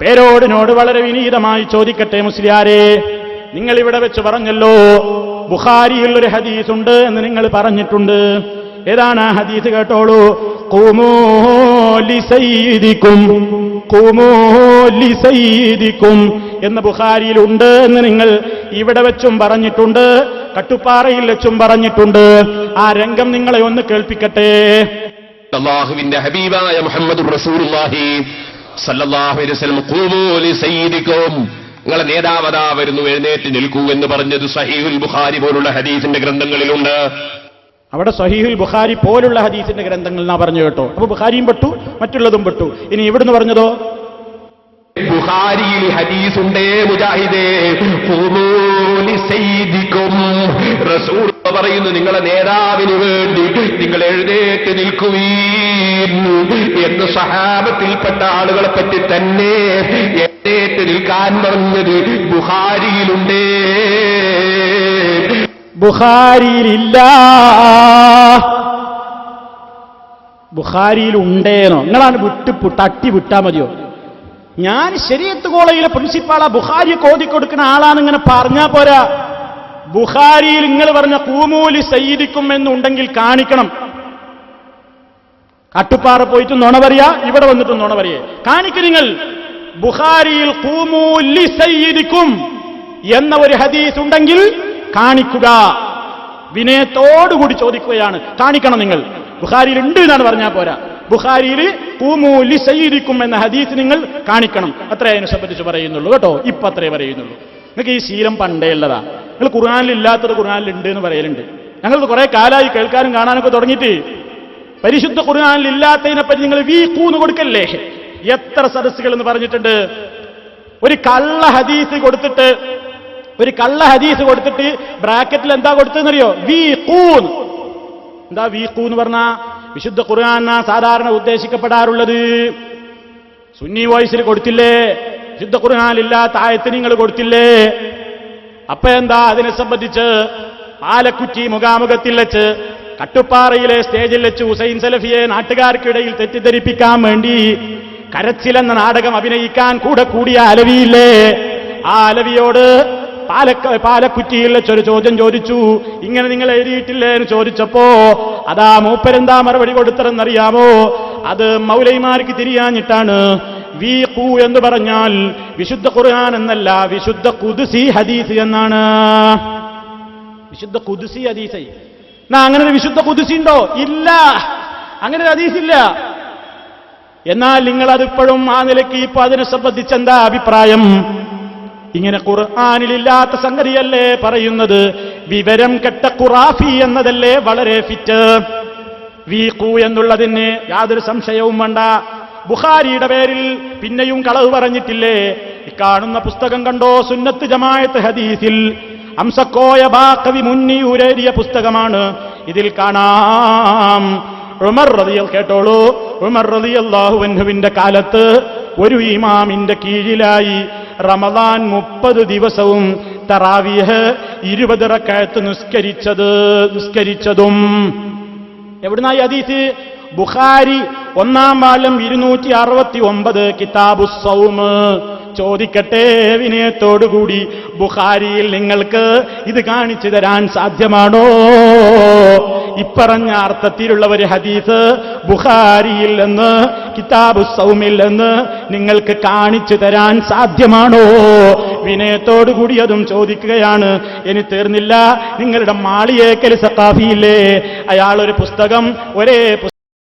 പേരോടിനോട് വളരെ വിനീതമായി ചോദിക്കട്ടെ മുസ്ലിയാരെ. നിങ്ങൾ ഇവിടെ വെച്ച് പറഞ്ഞല്ലോ ബുഖാരിയിൽ ഒരു ഹദീസ് ഉണ്ട് എന്ന് നിങ്ങൾ പറഞ്ഞിട്ടുണ്ട്. ഏതാണ് ആ ഹദീസ് കേട്ടോളൂ? ഖൂമൂ ലിസയ്യിദിക്കും എന്ന് ബുഖാരിയിൽ ഉണ്ട് എന്ന് നിങ്ങൾ ഇവിടെ വെച്ചും പറഞ്ഞിട്ടുണ്ട് കട്ടുപ്പാറയിൽ വെച്ചും പറഞ്ഞിട്ടുണ്ട്. ആ രംഗം നിങ്ങളെ ഒന്ന് കേൾപ്പിക്കട്ടെ. അള്ളാഹുവിന്റെ ഹബീബായ മുഹമ്മദ് റസൂലുള്ളാഹി നിങ്ങളെ നേതാവതാ വരുന്നു എഴുന്നേറ്റ് നിൽക്കൂ എന്ന് പറഞ്ഞത് സഹീഹുൽ ബുഖാരി പോലുള്ള ഹദീസിന്റെ ഗ്രന്ഥങ്ങളിലുണ്ട്. അവിടെ സഹീഹുൽ ബുഖാരി പോലുള്ള ഹദീസിന്റെ ഗ്രന്ഥങ്ങൾ എന്നാ പറഞ്ഞു കേട്ടോ. അപ്പൊ ബുഖാരിയും പെട്ടു മറ്റുള്ളതും പെട്ടു. ഇനി ഇവിടുന്ന് പറഞ്ഞതോ? ബുഖാരിയിൽ ഹദീസുണ്ടേ മുജാഹിദേ റസൂൽ പറയുന്നു നിങ്ങളെ നേതാവിന് വേണ്ടി നിങ്ങൾ എഴുന്നേറ്റ് നിൽക്കുവീൻ എന്ന് സഹാബത്തിൽപ്പെട്ട ആളുകളെ പറ്റി തന്നെ എഴുന്നേറ്റ് നിൽക്കാൻ പറഞ്ഞത് ബുഖാരിയിലുണ്ടേ. ബുഖാരിയിലില്ല. ബുഹാരിയിൽ ഉണ്ടേനോ നിങ്ങളാണ് വിട്ട് തട്ടി വിട്ടാ മതിയോ? ഞാൻ ശരീരത്ത് കോളേജിലെ പ്രിൻസിപ്പാളാ ബുഹാരിയെ കോതി കൊടുക്കുന്ന ആളാണ് ഇങ്ങനെ പറഞ്ഞാ പോരാ. ബുഖാരിയിൽ നിങ്ങൾ പറഞ്ഞ കൂമൂലി സയ്യിദിക്കും എന്നുണ്ടെങ്കിൽ കാണിക്കണം. കട്ടുപ്പാറ പോയിട്ട് നുണ പറയാ ഇവിടെ വന്നിട്ട് നുണ പറയേ. കാണിക്കു നിങ്ങൾ ബുഖാരിയിൽ കൂമൂലി സയ്യിദിക്കും എന്ന ഒരു ഹദീസ് ഉണ്ടെങ്കിൽ കാണിക്കുക. വിനയത്തോടുകൂടി ചോദിക്കുകയാണ്. കാണിക്കണം നിങ്ങൾ. ബുഖാരിയിൽ ഉണ്ട് എന്നാണ് പറഞ്ഞാൽ പോരാ. ബുഖാരിയിൽ കൂമൂലി സയ്യിദിക്കും എന്ന ഹദീസ് നിങ്ങൾ കാണിക്കണം. അത്രേ അതിനെ സംബന്ധിച്ച് പറയുന്നുള്ളൂ കേട്ടോ. ഇപ്പൊ അത്രേ പറയുന്നുള്ളൂ. നിങ്ങൾക്ക് ഈ ശീലം പണ്ടേ ഉള്ളതാ. നിങ്ങൾ ഖുർആാനിൽ ഇല്ലാത്തത് ഖുർആാനിൽ ഉണ്ട് എന്ന് പറയലുണ്ട്. ഞങ്ങൾ കുറെ കാലമായി കേൾക്കാനും കാണാനൊക്കെ തുടങ്ങിയിട്ട്. പരിശുദ്ധ ഖുർആാനിൽ ഇല്ലാത്തതിനെ പറ്റി നിങ്ങൾ വീ കൂന്ന് കൊടുക്കല്ലേ? എത്ര സദസ്സുകൾ എന്ന് പറഞ്ഞിട്ടുണ്ട്. ഒരു കള്ള ഹദീസ് കൊടുത്തിട്ട് ഒരു കള്ള ഹദീസ് കൊടുത്തിട്ട് ബ്രാക്കറ്റിൽ എന്താ കൊടുത്തതെന്നറിയോ? വി കൂൻ എന്താ വി കൂന്ന് പറഞ്ഞ? വിശുദ്ധ ഖുർആന സാധാരണ ഉദ്ദേശിക്കപ്പെടാറുള്ളത്. സുന്നി വോയിസിൽ കൊടുത്തില്ലേ? വിശുദ്ധ ഖുർആാനില്ലാത്ത ആയത്തിന് നിങ്ങൾ കൊടുത്തില്ലേ? അപ്പൊ എന്താ അതിനെ സംബന്ധിച്ച്? പാലക്കുറ്റി മുഖാമുഖത്തിൽ വെച്ച് കട്ടുപ്പാറയിലെ സ്റ്റേജിൽ വെച്ച് ഹുസൈൻ സലഫിയെ നാട്ടുകാർക്കിടയിൽ തെറ്റിദ്ധരിപ്പിക്കാൻ വേണ്ടി കരച്ചിലെന്ന നാടകം അഭിനയിക്കാൻ കൂടെ കൂടിയ അലവിയില്ലേ? ആ അലവിയോട് പാലക്ക പാലക്കുറ്റിയിൽ വെച്ചൊരു ചോദ്യം ചോദിച്ചു. ഇങ്ങനെ നിങ്ങൾ എഴുതിയിട്ടില്ലേ എന്ന് ചോദിച്ചപ്പോ അതാ മൂപ്പരെന്താ മറുപടി കൊടുത്തതെന്നറിയാമോ? അത് മൗലൈമാർക്ക് തിരിയാഞ്ഞിട്ടാണ്. വി കൂ എന്ന് പറഞ്ഞാൽ വിശുദ്ധ ഖുർആൻ എന്നല്ല വിശുദ്ധ കുദുസി ഹദീസ് എന്നാണ്. വിശുദ്ധ കുദുസി ഹദീസൈ. എന്നാ അങ്ങനെ ഒരു വിശുദ്ധ കുദുസി ഉണ്ടോ? ഇല്ല. അങ്ങനെ ഒരു ഹദീസ് ഇല്ല. എന്നാൽ നിങ്ങൾ അതിപ്പോഴും ആ നിലയ്ക്ക് ഇപ്പൊ അതിനെ സംബന്ധിച്ച് എന്താ അഭിപ്രായം? ഇങ്ങനെ ഖുർആാനിലില്ലാത്ത സംഗതിയല്ലേ പറയുന്നത്? വിവരം കെട്ട ഖുറാഫി എന്നതല്ലേ വളരെ ഫിറ്റ്. വീക്കു എന്നുള്ളതിന് യാതൊരു സംശയവും വേണ്ട. ബുഖാരിയുടെ പേരിൽ പിന്നെയും കളവ് പറഞ്ഞിട്ടില്ലേ? ഇക്കാണുന്ന പുസ്തകം കണ്ടോ? സുന്നത്ത് ജമായത്ത് ഹദീസിൽ. അംസക്കോയ ബാക്കവി ഉരേരിയ പുസ്തകമാണ്. ഇതിൽ കാണാം. ഉമർ റതിയൽ കേട്ടോളൂ. ഉമർ റതിയല്ലാഹുവിന്റെ കാലത്ത് ഒരു ഇമാമിന്റെ കീഴിലായി റമദാൻ മുപ്പത് ദിവസവും തറാവിയഹ് ഇരുപത് റക്കായത്ത് നിസ്കരിച്ചത് നിസ്കരിച്ചതും. എവിടുന്നായി ഹദീസ്? ബുഖാരി ഒന്നാം വാലം ഇരുന്നൂറ്റി അറുപത്തി ഒമ്പത് കിതാബു സൗമ് ചോദിക്കട്ടെ വിനയത്തോടുകൂടി ബുഖാരിയിൽ നിങ്ങൾക്ക് ഇത് കാണിച്ചു തരാൻ സാധ്യമാണോ? ഇപ്പറഞ്ഞ അർത്ഥത്തിലുള്ള ഒരു ഹദീസ് ബുഖാരിയിൽ നിന്ന് കിതാബു സൗമിൽ നിന്ന് നിങ്ങൾക്ക് കാണിച്ചു തരാൻ സാധ്യമാണോ? വിനയത്തോടുകൂടി അതും ചോദിക്കുകയാണ്. ഇനി തീർന്നില്ല. നിങ്ങളുടെ മാളിയേക്കൽ സക്കാഫിയില്ലേ അയാൾ ഒരു പുസ്തകം ഒരേ